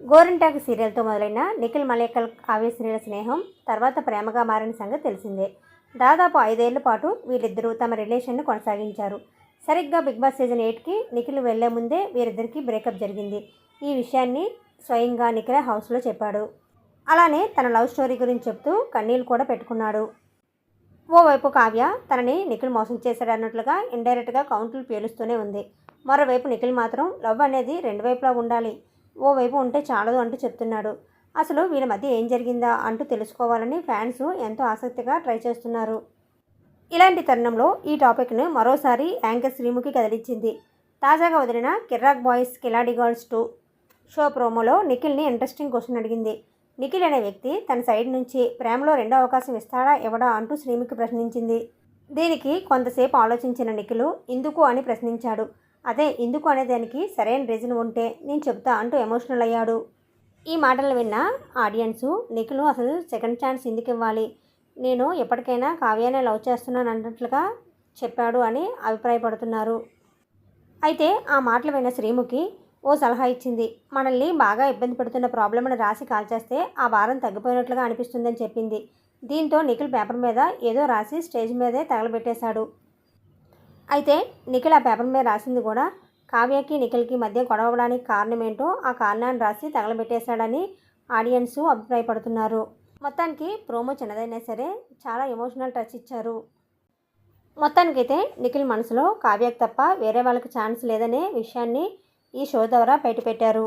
గోరింటాకు సీరియల్తో మొదలైన నిఖిల్ మలేకల్ కావ్య స్నేహం తర్వాత ప్రేమగా మారిన సంగతి తెలిసిందే. దాదాపు ఐదేళ్ళ పాటు వీళ్ళిద్దరూ తమ రిలేషన్ను కొనసాగించారు. సరిగ్గా బిగ్ బాస్ సీజన్ ఎయిట్కి నిఖిల్ వెళ్ళే ముందే వీరిద్దరికీ బ్రేకప్ జరిగింది. ఈ విషయాన్ని స్వయంగా నిఖిల్ హౌస్లో చెప్పాడు. అలానే తన లవ్ స్టోరీ గురించి చెప్తూ కన్నీళ్ళు కూడా పెట్టుకున్నాడు. ఓవైపు కావ్య తనని నిఖిల్ మోసం చేశాడన్నట్లుగా ఇండైరెక్ట్గా కౌంట్లు పేలుస్తూనే ఉంది. మరోవైపు నిఖిల్ మాత్రం లవ్ అనేది రెండు వైపులా ఉండాలి. ఓవైపు ఉంటే చాలదు అంటూ చెప్తున్నాడు. అసలు వీళ్ళ మధ్య ఏం జరిగిందా అంటూ తెలుసుకోవాలని ఫ్యాన్స్ ఎంతో ఆసక్తిగా ట్రై చేస్తున్నారు. ఇలాంటి తరుణంలో ఈ టాపిక్ను మరోసారి యాంకర్ శ్రీముఖి కదిలించింది. తాజాగా వదిలిన Kirrak boys Khiladi girls two show ప్రోమోలో నిఖిల్ని ఇంట్రెస్టింగ్ క్వశ్చన్ అడిగింది. నిఖిల్ అనే వ్యక్తి తన సైడ్ నుంచి ప్రేమలో రెండో అవకాశం ఇస్తాడా ఇవ్వడా అంటూ శ్రీముఖి ప్రశ్నించింది. దీనికి కొంతసేపు ఆలోచించిన నిఖిల్ ఇందుకు అని ప్రశ్నించాడు. అదే ఎందుకు అనే దానికి సరైన రీజన్ ఉంటే నేను చెప్తా అంటూ ఎమోషనల్ అయ్యాడు. ఈ మాటలు విన్న ఆడియన్స్ నిఖిల్ అసలు సెకండ్ ఛాన్స్ ఎందుకు ఇవ్వాలి? నేను ఎప్పటికైనా కావ్యానే లవ్ చేస్తున్నాను అన్నట్లుగా చెప్పాడు అని అభిప్రాయపడుతున్నారు. అయితే ఆ మాటలు విన్న శ్రీముఖి ఓ సలహా ఇచ్చింది. మనల్ని బాగా ఇబ్బంది పెడుతున్న ప్రాబ్లమ్ని రాసి కాల్చేస్తే ఆ భారం తగ్గిపోయినట్లుగా అనిపిస్తుందని చెప్పింది. దీంతో నిఖిల్ పేపర్ మీద ఏదో రాసి స్టేజ్ మీదే తగలబెట్టేశాడు. అయితే నిఖిల్ ఆ పేపర్ మీద రాసింది కూడా కావ్యకి నిఖిల్కి మధ్య గొడవడానికి కారణమేంటో ఆ కారణాన్ని రాసి తగలబెట్టేశాడని ఆడియన్స్ అభిప్రాయపడుతున్నారు. మొత్తానికి ప్రోమో చిన్నదైనా సరే చాలా ఎమోషనల్ టచ్ ఇచ్చారు. మొత్తానికైతే నిఖిల్ మనసులో కావ్యకు తప్ప వేరే వాళ్ళకి ఛాన్స్ లేదనే విషయాన్ని ఈ షో ద్వారా బయటపెట్టారు.